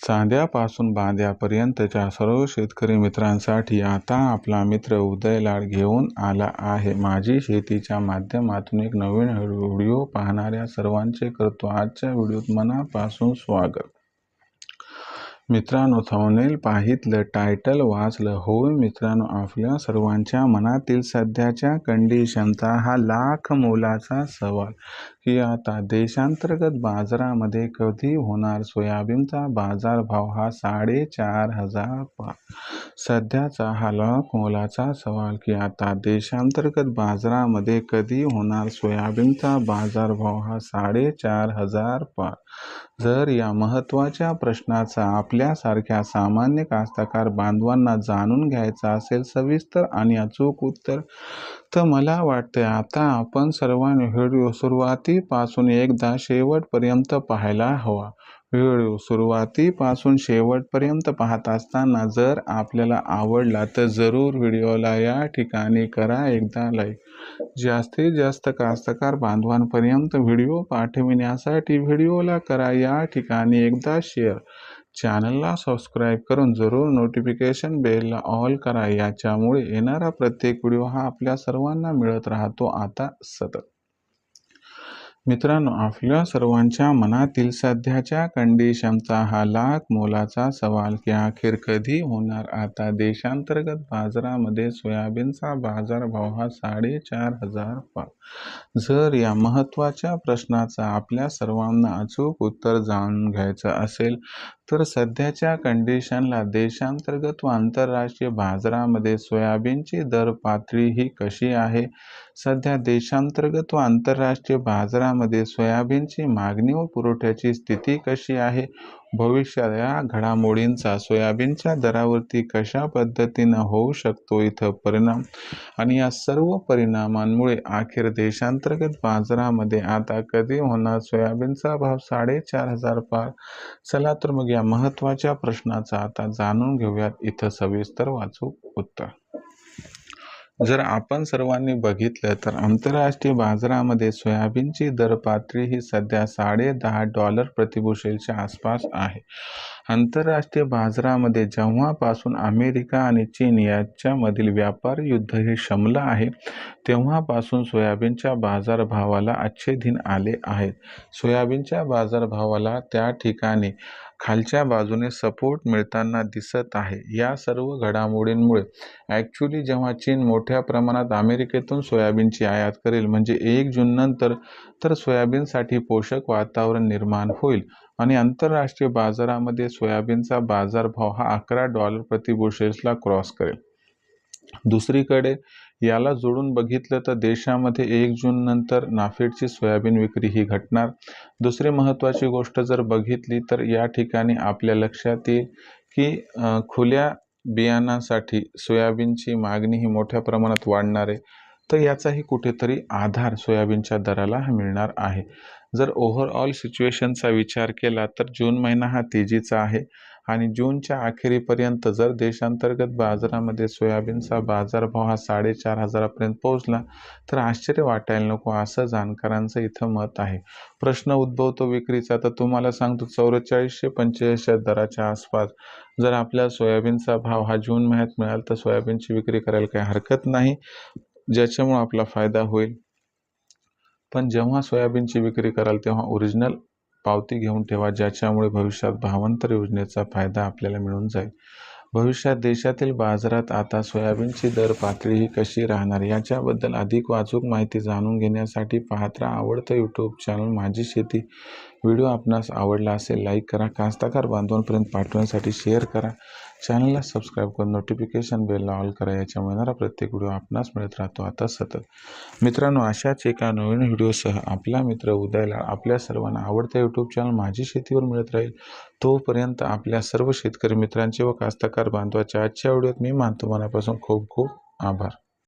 चांद्यापासून बांद्यापर्यंतच्या सर्व शेतकरी मित्रांसाठी आता आपला मित्र उदय लाड घेऊन आला आहे. माझी शेतीच्या माध्यमातून एक नवीन व्हिडिओ पाहणाऱ्या सर्वांचे करतो आजच्या व्हिडिओत मनापासून स्वागत. मित्रांनो थंबनेल पाहितलं टायटल वाचलं. होय मित्रांनो आपल्या सर्वांच्या मनातील सध्याच्या कंडिशनचा हा लाख मोलाचा सवाल. की आता देशांतर्गत बाजारामध्ये कधी होणार सोयाबीनचा बाजारभाव हा साडेचार हजार पा सध्याचा हाला मोलाचा सवाल की आता देशांतर्गत बाजारामध्ये कधी होणार सोयाबीनचा बाजारभाव हा साडेचार हजार पार जर या महत्त्वाच्या प्रश्नाचा आपल्यासारख्या सामान्य कास्तकार बांधवांना जाणून घ्यायचा असेल सविस्तर आणि अचूक उत्तर तर मला वाटते आता आपण सर्वांनी व्हिडिओ सुरुवातीपासून एकदा शेवटपर्यंत पाहायला हवा. व्हिडिओ सुरुवातीपासून शेवटपर्यंत पाहत असताना जर आपल्याला आवडला तर जरूर व्हिडिओला या ठिकाणी करा एकदा लाईक जास्तीत जास्त कास्तकार बांधवांपर्यंत व्हिडिओ पाठविण्यासाठी व्हिडिओला करा या ठिकाणी एकदा शेअर चॅनलला सबस्क्राईब करून जरूर नोटिफिकेशन बेलला ऑल करा. याच्यामुळे येणारा प्रत्येक व्हिडिओ हा आपल्या सर्वांना मिळत राहतो. आता सतत. मित्रांनो आपल्या सर्वांच्या मनातील सध्याच्या कंडिशनचा हा लाख मोलाचा सवाल की अखेर कधी होणार? आता देशांतर्गत बाजारामध्ये सोयाबीनचा बाजारभाव हा साडेचार हजार पाच जर या महत्त्वाच्या प्रश्नाचा आपल्या सर्वांना अचूक उत्तर जाणून घ्यायचं असेल तर सध्याच्या कंडिशनला देशांतर्गत व आंतरराष्ट्रीय बाजारामध्ये सोयाबीनची दर पातळी ही कशी आहे? सध्या देशांतर्गत व आंतरराष्ट्रीय बाजारामध्ये सोयाबीनची मागणी व पुरवठ्याची स्थिती कशी आहे? भविष्यात या घडामोडींचा सोयाबीनच्या दरावरती कशा पद्धतीनं होऊ शकतो इथं परिणाम? आणि या सर्व परिणामांमुळे अखेर देशांतर्गत बाजारामध्ये आता कधी होणार सोयाबीनचा भाव? साडेचार हजार पार. चला तर मग या महत्त्वाच्या प्रश्नाचा आता जाणून घेऊयात. इथं सविस्तर वाचू उत्तर. जर आपण सर्वांनी बघितलं तर आंतरराष्ट्रीय बाजारामध्ये सोयाबीनची दर पातळी ही सध्या साडे दहा डॉलर प्रतिबुशेलच्या आसपास आहे. आंतरराष्ट्रीय बाजारामध्ये जेव्हापासून अमेरिका आणि चीन याच्यामधील व्यापार युद्ध हे शमलं आहे तेव्हापासून सोयाबीनच्या बाजारभावाला अच्छे दिन आले आहेत. सोयाबीनच्या बाजारभावाला त्या ठिकाणी खालच्या बाजूने सपोर्ट मिळताना दिसत आहे. या सर्व घडामोडींमुळे ॲक्च्युली जेव्हा चीन मोठ्या प्रमाणात अमेरिकेतून सोयाबीनची आयात करेल म्हणजे एक जूननंतर तर सोयाबीनसाठी पोषक वातावरण निर्माण होईल आणि आंतरराष्ट्रीय बाजारामध्ये सोयाबीनचा बाजारभाव हा अकरा डॉलर प्रतिबुशेल्सला क्रॉस करेल. दुसरीकडे याला जोडून बघितलं तर देशामध्ये एक जून नंतर नाफेडची सोयाबीन विक्री ही घटणार. दुसरी महत्त्वाची गोष्ट जर बघितली तर या ठिकाणी आपल्या लक्षात येईल की खुल्या बियाणांसाठी सोयाबीनची मागणी ही मोठ्या प्रमाणात वाढणार आहे. तर याचाही कुठेतरी आधार सोयाबीनच्या दराला मिळणार आहे. जर ओव्हरऑल सिच्युएशनचा विचार केला तर जून महिना हा तेजीचा आहे आणि जूनच्या अखेरीपर्यंत जर देशांतर्गत बाजारामध्ये सोयाबीनचा बाजारभाव हा साडेचार हजारापर्यंत पोहोचला तर आश्चर्य वाटायला नको असं जाणकारांचं इथं मत आहे. प्रश्न उद्भवतो विक्रीचा. तर तुम्हाला सांगतो चौवेचाळीसशे पंचेचाळीसच्या दराच्या आसपास जर आपल्या सोयाबीनचा भाव हा जून महिन्यात मिळाला तर सोयाबीनची विक्री करायला काही हरकत नाही. ज्याच्यामुळं आपला फायदा होईल. पण जेव्हा सोयाबीनची विक्री कराल तेव्हा ओरिजिनल पावती घेऊन ठेवा ज्याच्यामुळे भविष्यात भावांतर योजनेचा फायदा आपल्याला मिळून जाईल. भविष्यात देशातील बाजारात आता सोयाबीनची दर पातळी ही कशी राहणार याच्याबद्दल अधिक वाचूक माहिती जाणून घेण्यासाठी पाहत राहा. आवडतं यूट्यूब चॅनल माझी शेती. व्हिडिओ आपणास आवडला असेल लाईक करा. कास्ताकार बांधवांपर्यंत पाठवण्यासाठी शेअर करा. चॅनलला सबस्क्राईब करून नोटिफिकेशन बेलला ऑल करा याच्यामुळे येणारा प्रत्येक व्हिडिओ आपणास मिळत राहतो. आता सतत. मित्रांनो अशाच एका नवीन व्हिडिओसह आपला मित्र उदयला आपल्या सर्वांना आवडत्या यूट्यूब चॅनल माझी शेतीवर मिळत राहील. तोपर्यंत आपल्या सर्व शेतकरी मित्रांचे व कास्तकार बांधवाच्या आजच्या व्हिडिओत मी मानतो. मनापासून खूप खूप आभार.